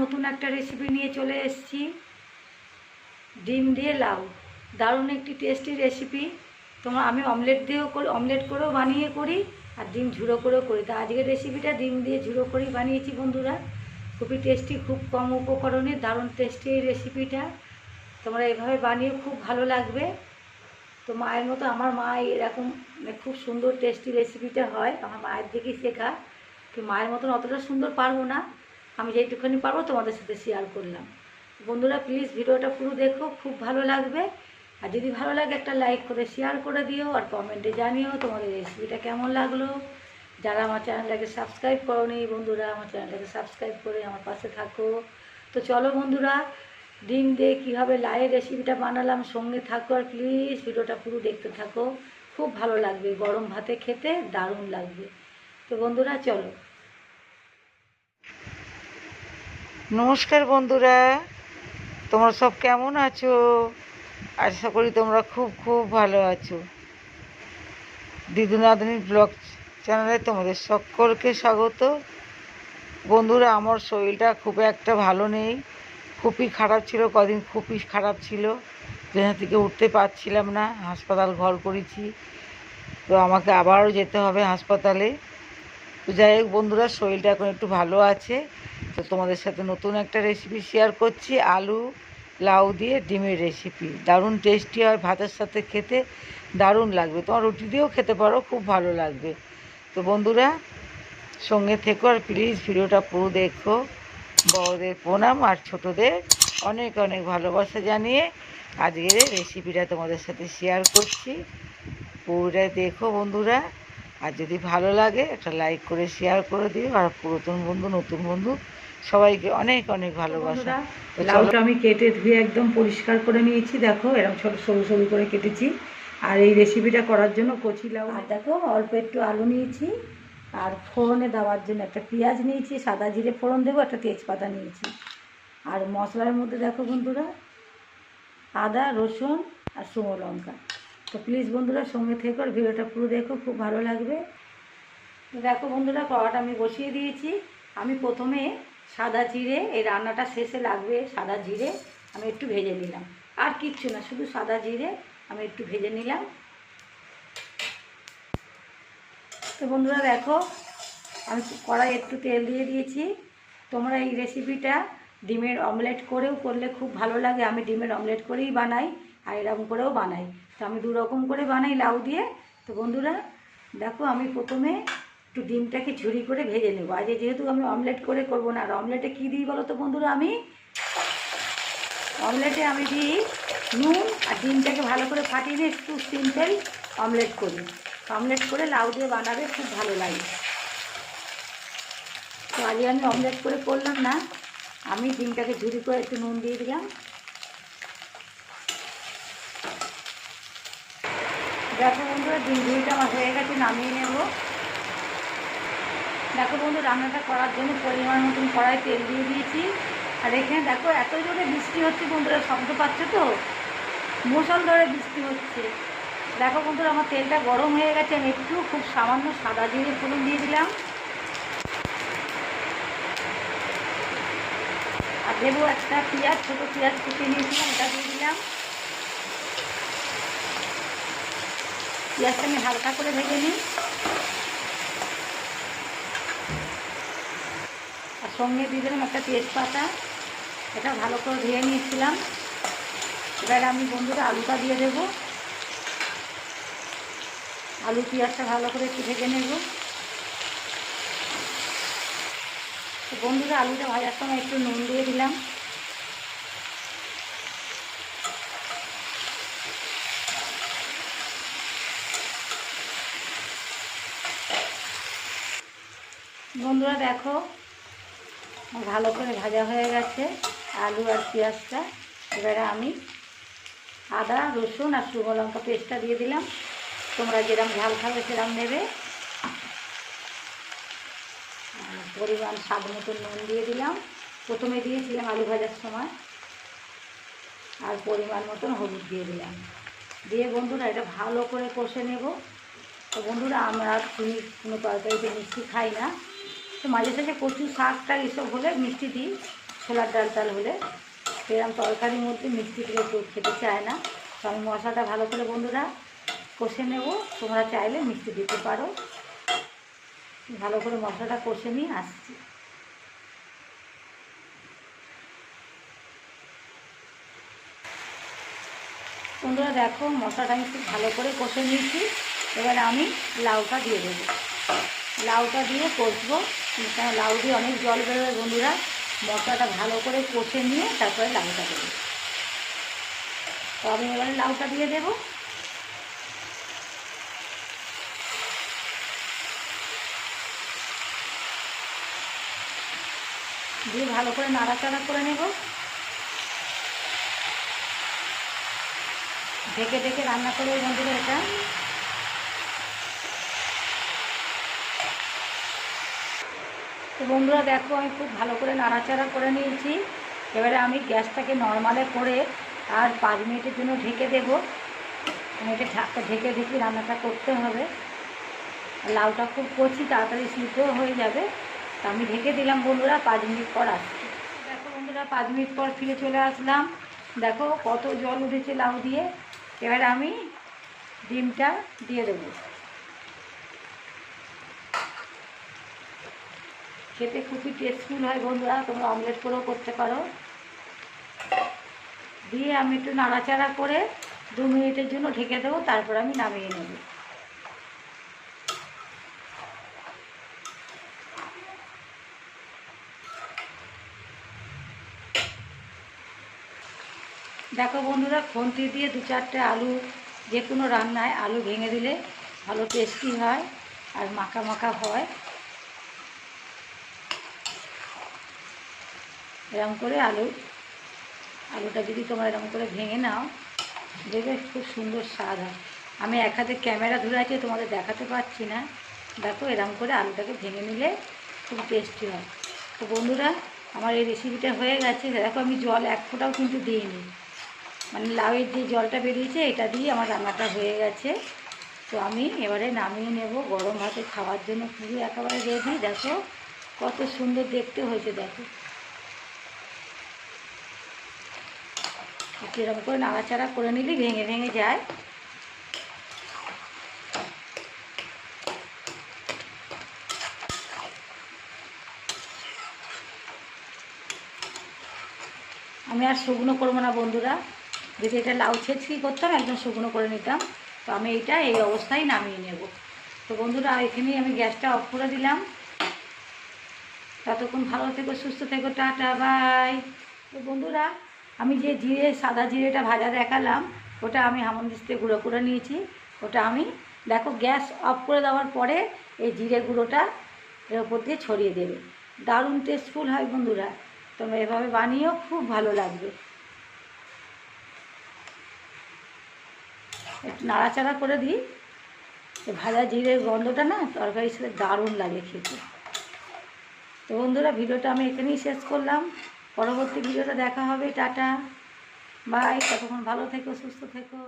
নতুন একটা রেসিপি নিয়ে চলে এসেছি। ডিম দিয়ে লাউ। দারুণ একটি টেস্টি রেসিপি তোমার আমি অমলেট দিয়েও করি অমলেট করেও বানিয়ে করি আর ডিম ঝুড়ো করেও করি। তা আজকের রেসিপিটা ডিম দিয়ে ঝুড়ো করেই বানিয়েছি বন্ধুরা। খুবই টেস্টি খুব কম উপকরণে দারুণ টেস্টি এই রেসিপিটা তোমরা এভাবে বানিয়ে খুব ভালো লাগবে। তো মায়ের মতো আমার মা এরকম মানে খুব সুন্দর টেস্টি রেসিপিটা হয়। আমার মায়ের দিকেই শেখা। মায়ের মতন অতটা সুন্দর পারব না। আমি যেটুখানি পারব তোমাদের সাথে শেয়ার করলাম। বন্ধুরা প্লিজ ভিডিওটা পুরো দেখো, খুব ভালো লাগবে। আর যদি ভালো লাগে, একটা লাইক করে শেয়ার করে দিও আর কমেন্টে জানিও তোমাদের রেসিপিটা কেমন লাগল। যারা আমার চ্যানেলটাকে সাবস্ক্রাইব করোনি, বন্ধুরা, আমার চ্যানেলটাকে সাবস্ক্রাইব করে আমার পাশে থাকো। তো চলো বন্ধুরা, ডিম দিয়ে কীভাবে লাইয়ের রেসিপিটা বানালাম, সঙ্গে থাকো আর প্লিজ ভিডিওটা পুরো দেখতে থাকো। খুব ভালো লাগবে, গরম ভাতে খেতে দারুণ লাগবে। তো বন্ধুরা, চলো। নমস্কার বন্ধুরা, তোমরা সব কেমন আছো? আশা করি তোমরা খুব খুব ভালো আছো। দিদুনাদিনী ব্লগ চ্যানেলে তোমাদের সকলকে স্বাগত। বন্ধুরা, আমার শরীরটা খুব একটা ভালো নেই। খুবই খারাপ ছিল, কদিন খুবই খারাপ ছিল। যেখান থেকে উঠতে পারছিলাম না, হাসপাতাল ঘর করেছি। তো আমাকে আবারও যেতে হবে হাসপাতালে। তো যাই হোক বন্ধুরা, শরীরটা এখন একটু ভালো আছে। তো তোমাদের সাথে নতুন একটা রেসিপি শেয়ার করছি, আলু, লাউ দিয়ে ডিমের রেসিপি দারুণ টেস্টি হয়, ভাতের সাথে খেতে দারুণ লাগবে। তোমার রুটি দিয়েও খেতে পারো, খুব ভালো লাগবে। তো বন্ধুরা, সঙ্গে থেকো আর প্লিজ ভিডিওটা পুরো দেখো। বড়দের প্রণাম আর ছোটদের অনেক অনেক ভালোবাসা জানিয়ে আজকের রেসিপিটা তোমাদের সাথে শেয়ার করছি। পুরোটা দেখো বন্ধুরা। আর যদি ভালো লাগে, একটা লাইক করে শেয়ার করে দিও। আর পুরাতন বন্ধু, নতুন বন্ধু সবাইকে অনেক অনেক ভালোবাসা। লাউটা আমি কেটে ধুয়ে একদম পরিষ্কার করে নিয়েছি দেখো এরকম ছোট সরু সরু করে কেটেছি। আর এই রেসিপিটা করার জন্য কচি লাউ। আর দেখো অল্প একটু আলু নিয়েছি আর ফোড়নে দেওয়ার জন্য একটা পেঁয়াজ নিয়েছি সাদা জিরে ফোড়ন দেবো একটা তেজপাতা নিয়েছি। আর মশলার মধ্যে দেখো বন্ধুরা আদা রসুন আর শুকনো লঙ্কা। তো প্লিজ বন্ধুরা সঙ্গে থেকে আর ভিডিওটা পুরো দেখো খুব ভালো লাগবে। দেখো বন্ধুরা কড়াটা আমি বসিয়ে দিয়েছি। আমি প্রথমে সাদা জিরে, এই রান্নাটা শেষে লাগবে সাদা জিরে, আমি একটু ভেজে নিলাম। আর কিচ্ছু না, শুধু সাদা জিরে আমি একটু ভেজে নিলাম। তো বন্ধুরা দেখো, আমি কড়াই একটু তেল দিয়ে দিয়েছি। তোমরা এই রেসিপিটা ডিমের অমলেট করেও করলে খুব ভালো লাগে। আমি ডিমের অমলেট করেই বানাই আর এরকম করেও বানাই। তো আমি দু রকম করে বানাই লাউ দিয়ে। তো বন্ধুরা, দেখো আমি প্রথমে একটু ডিমটাকে ঝুরি করে ভেজে নেব। আজকে যেহেতু আমি অমলেট করে করব না, আর অমলেটে কী দিই বলো তো বন্ধুরা আমি? অমলেটে আমি দিই নুন আর ডিমটাকে ভালো করে ফাটিয়ে দিয়ে একটু সিম্পল অমলেট করি। অমলেট করে লাউ দিয়ে বানাবে, খুব ভালো লাগে। তো আজকে আমি অমলেট করে করলাম না, আমি ডিমটাকে ঝুরি করে একটু নুন দিয়ে দিলাম। দেখো বন্ধুরা, ডিম ঝুড়িটা আমার হয়ে গেছে, নামিয়ে নেব। দেখো বন্ধু, রান্নাটা করার জন্য পরিমাণ মতন কড়াই তেল দিয়ে দিয়েছি। আর এখানে দেখো, এত জোরে বৃষ্টি হচ্ছে বন্ধুরা শব্দ পাচ্ছ তো? মশল ধরে বৃষ্টি হচ্ছে। দেখো বন্ধুরা, আমার তেলটা গরম হয়ে গেছে, আমি একটু খুব সামান্য সাদা জিরে ফোড়ন দিয়ে দিলাম। আর দেবো একটা পেঁয়াজ, ছোটো পেঁয়াজ কুচি নিয়েছিলাম এটা দিয়ে দিলাম। পেঁয়াজটা আমি হালকা করে ভেজে নিই। সঙ্গে দিয়ে দিলাম একটা তেজপাতা। এটা ভালো করে ধুয়ে নিয়েছিলাম। এবার আমি বন্ধুরা আলুটা দিয়ে দেবো। আলু পেঁয়াজটা ভালো করে একটু ভেজে নেব। বন্ধুরা, আলুটা ভাজার সময় একটু নুন দিয়ে দিলাম। বন্ধুরা, দেখো ভালো করে ভাজা হয়ে গেছে, আলু আর পেঁয়াজটা। এবারে আমি আদা, রসুন আর শুকনো লঙ্কা পেস্টটা দিয়ে দিলাম। তোমরা যেরকম ঝাল খাবে সেরকম নেবে। পরিমাণ স্বাদ মতন নুন দিয়ে দিলাম। প্রথমে দিয়েছিলাম আলু ভাজার সময়। আর পরিমাণ মতন হলুদ দিয়ে দিলাম। দিয়ে বন্ধুরা এটা ভালো করে কষে নেব। তো বন্ধুরা আমরা চিনি কোনো তরকারিতে মিষ্টি খাই না। তো মাঝে সাঝে কচু শাক টাক এসব হলে মিষ্টি দিই, ছোলার ডাল টাল হলে। এরকম তরকারির মধ্যে মিষ্টি দিলে কেউ খেতে চায় না। তো আমি মশলাটা ভালো করে বন্ধুরা কষে নেব। তোমরা চাইলে মিষ্টি দিতে পারো। ভালো করে মশলাটা কষে নিয়ে আসছি। বন্ধুরা দেখো, মশলাটা আমি খুব ভালো করে কষে নিয়েছি। এবার আমি লাউটা দিয়ে দেবো। লাউটা দিয়ে কষবো। কারণ লাউ দিয়ে অনেক জল বেরোয় বন্ধুরা। মশলাটা ভালো করে কষে নিয়ে তারপরে লাউটা দেবো। তো আমি এবারে লাউটা দিয়ে দেবো। দিয়ে ভালো করে নাড়াচাড়া করে নেব। ঢেকে ঢেকে রান্না করব বন্ধুরা এটা। তো বন্ধুরা দেখো, আমি খুব ভালো করে নাড়াচাড়া করে নিয়েছি। এবারে আমি গ্যাসটাকে নর্মালে করে আর পাঁচ মিনিটের জন্য ঢেকে দেবো। আমি এটা ঢাকা ঢেকে ঢেকে রান্নাটা করতে হবে। লাউটা খুব কচি, তাড়াতাড়ি সিদ্ধও হয়ে যাবে। তো আমি ঢেকে দিলাম বন্ধুরা, পাঁচ মিনিট পর আসছি। দেখো বন্ধুরা, পাঁচ মিনিট পর ফিরে চলে আসলাম। দেখো কত জল উঠেছে লাউ দিয়ে। এবারে আমি ডিমটা দিয়ে দেবো। খেতে খুবই টেস্টফুল হয় বন্ধুরা, তোমরা অমলেট করেও করতে পারো। দিয়ে আমি একটু নাড়াচাড়া করে দু মিনিটের জন্য ঢেকে দেবো, তারপর আমি নামিয়ে নেব। দেখো বন্ধুরা, খুন্তি দিয়ে দু চারটে আলু, যে কোনো রান্নায় আলু ভেঙে দিলে ভালো টেস্টি হয় আর মাখা মাখা হয়। এরকম করে আলু, আলুটা যদি তোমরা এরকম করে ভেঙে নাও, দেখবে খুব সুন্দর স্বাদ হয়। আমি এক হাতে ক্যামেরা ধরে আছে, তোমাদের দেখাতে পারছি না। দেখো, এরকম করে আলুটাকে ভেঙে নিলে খুব টেস্টি হয়। তো বন্ধুরা, আমার এই রেসিপিটা হয়ে গেছে। দেখো, আমি জল এক ফোঁটাও কিন্তু দিইনি। মানে লাউয়ের যে জলটা বেরিয়েছে, এটা দিয়ে আমার রান্নাটা হয়ে গেছে। তো আমি এবারে নামিয়ে নেব, গরম ভাতে খাওয়ার জন্য পুরো একেবারে রেডি দেখো, কত সুন্দর দেখতে হয়েছে, দেখো। একটু এরকম করে নাড়াচাড়া করে নিলে ভেঙে ভেঙে যায়। আমি আর শুকনো করব না বন্ধুরা। যদি এটা লাউ ছেঁচকি করতাম, একদম শুকনো করে নিতাম। তো আমি এইটা এই অবস্থায় নামিয়ে নেব। তো বন্ধুরা, এখানেই আমি গ্যাসটা অফ করে দিলাম। ততক্ষণ ভালো থেকো, সুস্থ থেকো, টাটা, বাই। তো বন্ধুরা আমি যে জিরে, সাদা জিরেটা ভাজা দেখালাম, ওটা আমি হামন্দিস্তে গুঁড়ো করে নিয়েছি। ওটা আমি, দেখো, গ্যাস অফ করে দেওয়ার পরে এই জিরে গুঁড়োটা এর ওপর দিয়ে ছড়িয়ে দেবে। দারুণ টেস্টফুল হয় বন্ধুরা। তোমরা এভাবে বানিয়েও খুব ভালো লাগবে। একটু নাড়াচাড়া করে দিই। ভাজা জিরের গন্ধটা না, তরকারির সাথে দারুণ লাগে খেতে। তো বন্ধুরা, ভিডিওটা আমি এখানেই শেষ করলাম। পরবর্তী ভিডিওটা দেখা হবে টাটা। বাই ততক্ষণ ভালো থেকো সুস্থ থেকো।